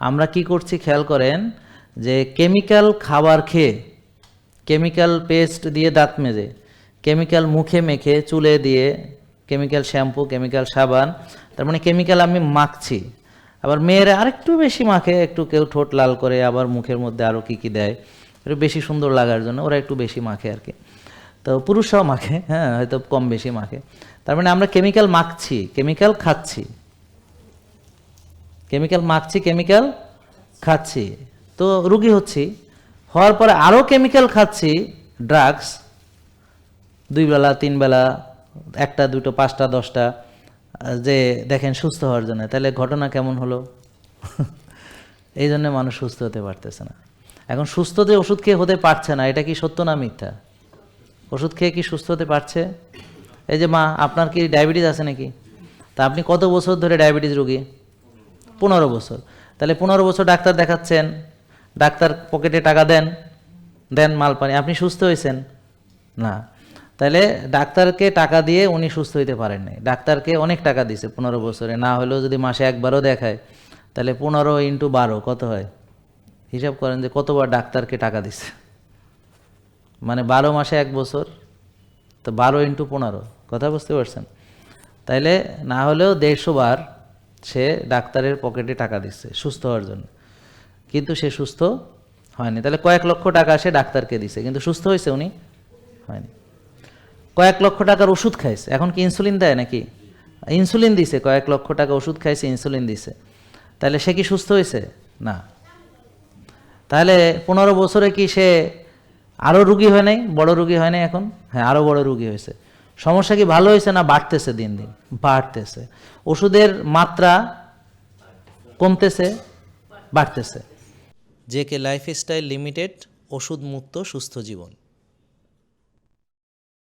আমরা কি করছি? খেয়াল করেন যে কেমিক্যাল খাবার খেয়ে, কেমিক্যাল পেস্ট দিয়ে দাঁত মেজে, কেমিক্যাল মুখে মেখে, চুলে দিয়ে, কেমিক্যাল শ্যাম্পু, কেমিক্যাল সাবান, তার মানে কেমিক্যাল আমি মাখছি। আবার মেয়েরা আরেকটু বেশি মাখে, একটু কেউ ঠোঁট লাল করে, আবার মুখের মধ্যে আরও কী কী দেয়, একটু বেশি সুন্দর লাগার জন্য ওরা একটু বেশি মাখে আর কি। তো পুরুষরাও মাখে হ্যাঁ হয়তো কম বেশি মাখে। তার মানে আমরা কেমিক্যাল মাখছি, কেমিক্যাল খাচ্ছি। কেমিক্যাল মাখছি, কেমিক্যাল খাচ্ছি। তো রুগী হচ্ছি। হওয়ার পরে আরও কেমিক্যাল খাচ্ছি, ড্রাগস, দুই বেলা, তিন বেলা, একটা, দুটো, পাঁচটা, দশটা, যে দেখেন সুস্থ হওয়ার জন্য। তাহলে ঘটনা কেমন হলো? এই জন্য মানুষ সুস্থ হতে পারতেছে না। এখন সুস্থ যে ওষুধ খেয়ে হতে পারছে না, এটা কি সত্য না মিথ্যা? ওষুধ খেয়ে কি সুস্থ হতে পারছে? এই যে মা, আপনার কি ডায়াবেটিস আছে নাকি? তা আপনি কত বছর ধরে ডায়াবেটিস রোগী? পনেরো বছর। তাহলে পনেরো বছর ডাক্তার দেখাচ্ছেন, ডাক্তার পকেটে টাকা দেন দেন মাল পানি, আপনি সুস্থ হয়েছেন? না। তাহলে ডাক্তারকে টাকা দিয়ে উনি সুস্থ হইতে পারেন নাই। ডাক্তারকে অনেক টাকা দিছে পনেরো বছরে, না হলেও যদি মাসে একবারও দেখায়, তাহলে পনেরো ইন্টু বারো কত হয়? হিসাব করেন যে কতবার ডাক্তারকে টাকা দিছে। মানে বারো মাসে এক বছর, তো বারো ইন্টু পনেরো, কথা বুঝতে পারছেন? তাইলে না হলেও দেড়শো বার সে ডাক্তারের পকেটে টাকা দিচ্ছে, সুস্থ হওয়ার জন্য। কিন্তু সে সুস্থ হয়নি। তাহলে কয়েক লক্ষ টাকা সে ডাক্তারকে দিছে, কিন্তু সুস্থ হয়েছে উনি? হয়নি। কয়েক লক্ষ টাকার ওষুধ খাইছে। এখন কি ইনসুলিন দেয় নাকি? ইনসুলিন দিছে, কয়েক লক্ষ টাকা ওষুধ খাইছে, ইনসুলিন দিছে। তাহলে সে কি সুস্থ হয়েছে? না। তাহলে পনেরো বছরে কি সে আরও রুগী হয় নাই? বড় রুগী হয় নাই এখন? হ্যাঁ আরও বড় রুগী হয়েছে। সমস্যা কি ভালো হয়েছে না বাড়তেছে দিন দিন? বাড়তেছে। ওষুধের মাত্রা কমতেছে, বাড়তেছে। জে কে লাইফস্টাইল লিমিটেড ওষুধ মুক্ত সুস্থ জীবন।